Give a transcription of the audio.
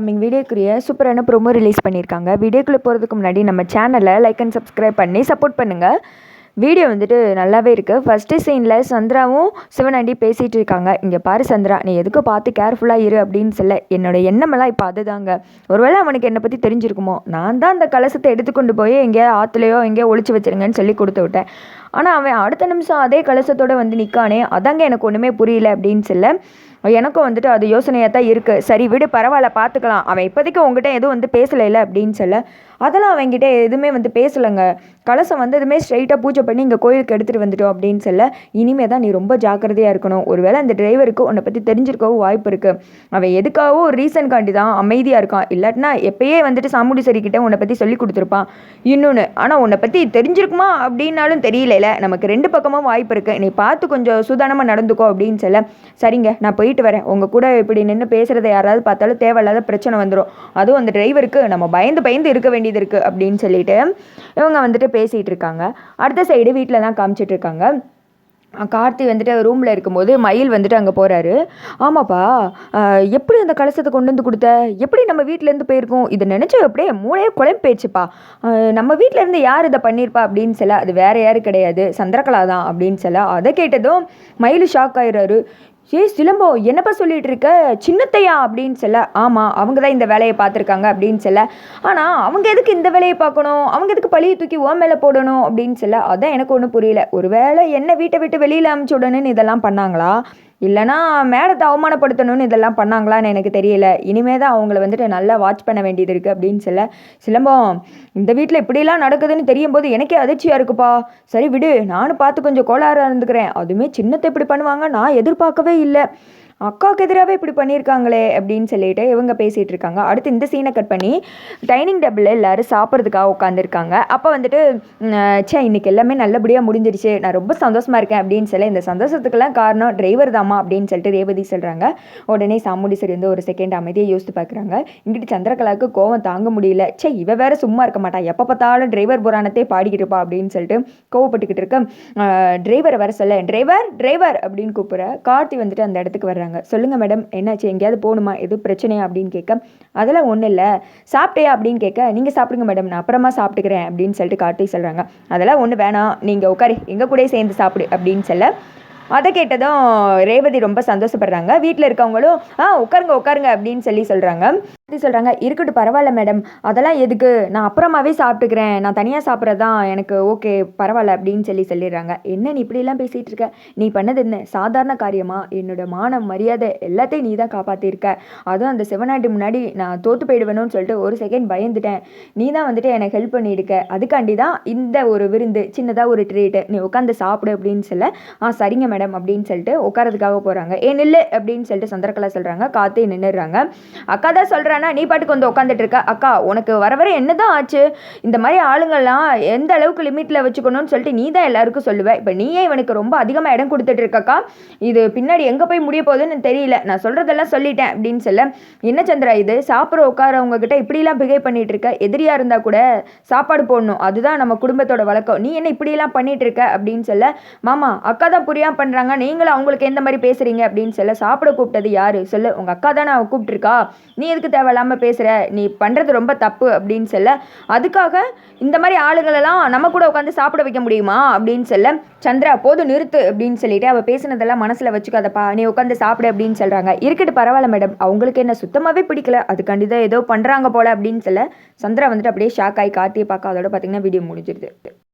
Coming வீடியோக்குரிய சூப்பரான promo release பண்ணியிருக்காங்க. வீடியோக்குள்ளே போகிறதுக்கு முன்னாடி நம்ம சேனலை லைக் அண்ட் சப்ஸ்கிரைப் பண்ணி சப்போர்ட் பண்ணுங்கள் வீடியோ வந்துட்டு நல்லாவே இருக்குது ஃபஸ்ட்டு சீனில் சந்திராவும் சிவனாண்டி பேசிகிட்டு இருக்காங்க. இங்கே பாரு சந்திரா நீ எதுக்கு பார்த்து கேர்ஃபுல்லாக இரு அப்படின்னு சொல்ல என்னோட எண்ணமெல்லாம் இப்போ அதுதாங்க. ஒருவேளை அவனுக்கு என்னை பற்றி தெரிஞ்சிருக்குமோ? நான் தான் அந்த கலசத்தை எடுத்துக்கொண்டு போய் எங்கேயோ ஆற்றுலையோ எங்கேயோ ஒழிச்சு வச்சிருங்கன்னு சொல்லி கொடுத்து விட்டேன். ஆனால் அவன் அடுத்த நிமிஷம் அதே கலசத்தோடு வந்து நிற்கானே அதாங்க எனக்கு ஒன்றுமே புரியல அப்படின்னு சொல்ல எனக்கும் வந்துட்டு அது யோசனையாக தான் இருக்குது சரி விடு பரவாயில்ல பார்த்துக்கலாம் அவன் இப்போதைக்கு உங்ககிட்ட எதுவும் வந்து பேசலைல அப்படின்னு சொல்ல அதெல்லாம் அவங்ககிட்ட எதுவுமே வந்து பேசலைங்க. கலசம் வந்ததுமே ஸ்ட்ரைட்டாக பூஜை பண்ணி இங்கே கோயிலுக்கு எடுத்துகிட்டு வந்துட்டோம் அப்படின்னு சொல்ல இனிமே தான் நீ ரொம்ப ஜாக்கிரதையாக இருக்கணும். ஒருவேளை அந்த டிரைவருக்கு உன்னை பற்றி தெரிஞ்சிருக்கவும் வாய்ப்பு இருக்குது அவன் எதுக்காகவோ ஒரு ரீசன் காண்டி தான் அமைதியாக இருக்கான். இல்லாட்டினா எப்பயே வந்துட்டு சாமுடி சரிக்கிட்ட உன்னை பற்றி சொல்லி கொடுத்துருப்பான். இன்னொன்று ஆனால் உன்னை பற்றி தெரிஞ்சிருக்குமா? அப்படின்னாலும் தெரியல. நமக்கு ரெண்டு பக்கமும் வாய்ப்பு இருக்குது நீ பார்த்து கொஞ்சம் சுதானமாக நடந்துக்கோ அப்படின்னு சொல்ல சரிங்க நான் போயிட்டு வரேன். உங்கள் கூட இப்படி நின்று பேசுகிறத யாராவது பார்த்தாலும் தேவையில்லாத பிரச்சனை வந்துடும் அதுவும் அந்த டிரைவருக்கு நம்ம பயந்து பயந்து இருக்க வேண்டியது இருக்குது அப்படின்னு சொல்லிட்டு இவங்க வந்துட்டு பேசிகிட்டு இருக்காங்க. அடுத்த சைடு வீட்டில் தான் காமிச்சிட்டு இருக்காங்க. கார்த்தி வந்துட்டு ரூமில் இருக்கும்போது மயில் வந்துட்டு அங்கே போகிறாரு ஆமாப்பா எப்படி அந்த கலசத்தை கொண்டு வந்து கொடுத்த? எப்படி நம்ம வீட்டிலேருந்து போயிருக்கோம்? இதை நினச்சி அப்படியே மூளையே குழம்பு போயிடுச்சுப்பா. நம்ம வீட்டிலேருந்து யார் இதை பண்ணியிருப்பா அப்படின்னு சொல்ல அது வேறு யாரும் கிடையாது. சந்திரகலா தான் அப்படின்னு சொல்ல அதை கேட்டதும் மயில் ஷாக் ஆயிடுறாரு. ஏய் சிலம்போ என்னப்பா சொல்லிட்டு இருக்க? சின்னத்தையா அப்படின்னு சொல்ல ஆமாம் அவங்க தான் இந்த வேலையை பார்த்துருக்காங்க அப்படின்னு சொல்ல. ஆனால் அவங்க எதுக்கு இந்த வேலையை பார்க்கணும்? அவங்க எதுக்கு பழியை தூக்கி ஓ மேலே போடணும் அப்படின்னு சொல்ல அதான் எனக்கு ஒன்றும் புரியல. ஒரு வேளை என்ன வீட்டை விட்டு வெளியில் அமுச்சு விடணும்னு இதெல்லாம் பண்ணாங்களா? இல்லைனா மேடத்தை அவமானப்படுத்தணும்னு இதெல்லாம் பண்ணாங்களான்னு எனக்கு தெரியல. இனிமே தான் அவங்கள வந்துட்டு நல்லா வாட்ச் பண்ண வேண்டியது இருக்குது அப்படின்னு சொல்ல சிலம்பம் இந்த வீட்டில் இப்படிலாம் நடக்குதுன்னு தெரியும் போது எனக்கே அதிர்ச்சியாக இருக்குப்பா. சரி விடு நானும் பார்த்து கொஞ்சம் கோளாறாக இருந்துக்கிறேன். அதுவுமே சின்னத்தை இப்படி பண்ணுவாங்க நான் எதிர்பார்க்கவே இல்லை. அக்காவுக்கு எதிராகவே இப்படி பண்ணியிருக்காங்களே அப்படின்னு சொல்லிட்டு இவங்க பேசிகிட்டு இருக்காங்க. அடுத்து இந்த சீனை கட் பண்ணி டைனிங் டேபிளில் எல்லோரும் சாப்பிட்றதுக்காக உட்காந்துருக்காங்க அப்போ வந்துட்டு சே இன்னைக்கு எல்லாமே நல்லபடியாக முடிஞ்சிருச்சு. நான் ரொம்ப சந்தோஷமாக இருக்கேன் அப்படின்னு சொல்லி இந்த சந்தோஷத்துக்கெல்லாம் காரணம் டிரைவர் தாமா அப்படின்னு சொல்லிட்டு ரேவதி சொல்கிறாங்க உடனே சாமுண்டீஸ்வரி வந்து ஒரு செகண்ட் அமைதியை யோசித்து பார்க்குறாங்க. இங்கிட்டு சந்திரகலாவுக்கு கோவம் தாங்க முடியல. சே இவ வேற சும்மா இருக்க மாட்டா. எப்போ பார்த்தாலும் டிரைவர் புராணத்தை பாடிக்கிட்டு இருப்பா அப்படின்னு சொல்லிட்டு கோவப்பட்டுக்கிட்டு இருக்க டிரைவரை வர சொல்ல டிரைவர் டிரைவர் அப்படின்னு கூப்பிட்ற கார்த்தி வந்துட்டு அந்த இடத்துக்கு வர்றாங்க கேட்குறாங்க சொல்லுங்கள் மேடம் என்னாச்சு? எங்கேயாவது போகணுமா? எதுவும் பிரச்சனையா? அப்படின்னு கேட்க அதெல்லாம் ஒன்றும் இல்லை. சாப்பிட்டியா? அப்படின்னு கேட்க நீங்கள் சாப்பிடுங்க மேடம் நான் அப்புறமா சாப்பிட்டுக்கிறேன். அப்படின்னு சொல்லிட்டு காட்டி சொல்கிறாங்க அதெல்லாம் ஒன்று வேணாம். நீங்கள் உட்காரு எங்கள் கூட சேர்ந்து சாப்பிடு. அப்படின்னு சொல்ல அதை கேட்டதும் ரேவதி ரொம்ப சந்தோஷப்படுறாங்க. வீட்டில் இருக்கவங்களும் ஆ உட்காருங்க உட்காருங்க அப்படின்னு சொல்லி சொல்கிறாங்க அப்படி சொல்கிறாங்க இருக்கட்டும் பரவாயில்ல மேடம் அதெல்லாம் எதுக்கு? நான் அப்புறமாவே சாப்பிட்டுக்கிறேன். நான் தனியாக சாப்பிட்றது தான் எனக்கு ஓகே பரவாயில்ல அப்படின்னு சொல்லி சொல்லிடுறாங்க. என்ன நீ இப்படிலாம் பேசிகிட்டு இருக்க? நீ பண்ணது என்ன? சாதாரண காரியமா? என்னோட மானம் மரியாதை எல்லாத்தையும் நீ தான் காப்பாற்றிருக்க அதுவும் அந்த சிவநாட்டி முன்னாடி நான் தோற்று போயிடுவேணும்னு சொல்லிட்டு ஒரு செகண்ட் பயந்துட்டேன். நீ தான் வந்துட்டு எனக்கு ஹெல்ப் பண்ணியிருக்க. அதுக்காண்டி தான் இந்த ஒரு விருந்து சின்னதாக ஒரு ட்ரீட்டு நீ உட்காந்து சாப்பிடு அப்படின்னு சொல்ல ஆ சரிங்க மேடம் அப்படின்னு சொல்லிட்டு உட்காரதுக்காக போகிறாங்க ஏன் நில்லு அப்படின்னு சொல்லிட்டு சந்திரகலா சொல்கிறாங்க காத்தே நின்றுடுறாங்க அக்கா தான் சொல்கிறேன் நீ பாட்டுக்கு வந்து உட்காந்துட்டு இருக்க. அக்கா உனக்கு வர வர என்ன தான் ஆச்சு? இந்த மாதிரி ஆளுங்கள்லாம் எந்த அளவுக்கு லிமிட்டில் வச்சுக்கணும்னு சொல்லிட்டு நீ தான் எல்லாருக்கும் சொல்லுவேன் இப்போ நீயே இவனுக்கு ரொம்ப அதிகமாக இடம் கொடுத்துட்டு இருக்கக்கா இது பின்னாடி எங்கே போய் முடிய போகுதுன்னு தெரியல. நான் சொல்கிறதெல்லாம் சொல்லிட்டேன் அப்படின்னு சொல்ல என்ன சந்திரா இது? சாப்பிட்ற உட்காரவங்க கிட்ட இப்படிலாம் பிஹேவ் பண்ணிட்டு இருக்க? எதிரியாக இருந்தால் கூட சாப்பாடு போடணும். அதுதான் நம்ம குடும்பத்தோட வழக்கம். நீ என்ன இப்படிலாம் பண்ணிட்டு இருக்க? அப்படின்னு சொல்ல மாமா அக்கா தான் புரியாமல் பண்ணுறாங்க நீங்களும் அவங்களுக்கு எந்த மாதிரி பேசுகிறீங்க அப்படின்னு சொல்ல சாப்பிட கூப்பிட்டது யார்? சொல்லு உங்கள் அக்கா தானே அவள் கூப்பிட்டுருக்கா நீ எதுக்கு தேவை தேவையில்லாமல் பேசுகிற நீ பண்ணுறது ரொம்ப தப்பு அப்படின்னு சொல்ல அதுக்காக இந்த மாதிரி ஆளுங்களெல்லாம் நம்ம கூட உட்காந்து சாப்பிட வைக்க முடியுமா அப்படின்னு சொல்ல சந்திரா போதும் நிறுத்து அப்படின்னு சொல்லிட்டு அவள் பேசினதெல்லாம் மனசில் வச்சுக்காதப்பா நீ உட்காந்து சாப்பிடு அப்படின்னு சொல்கிறாங்க இருக்கட்டு பரவாயில்ல மேடம் அவங்களுக்கு என்ன சுத்தமாகவே பிடிக்கல. அதுக்காண்டி தான் ஏதோ பண்ணுறாங்க போல அப்படின்னு சொல்ல சந்திரா வந்துட்டு அப்படியே ஷாக் ஆகி கார்த்தியை பார்க்க அதோட பார்த்தீங்கன்னா வீடியோ முடிஞ்சிருது.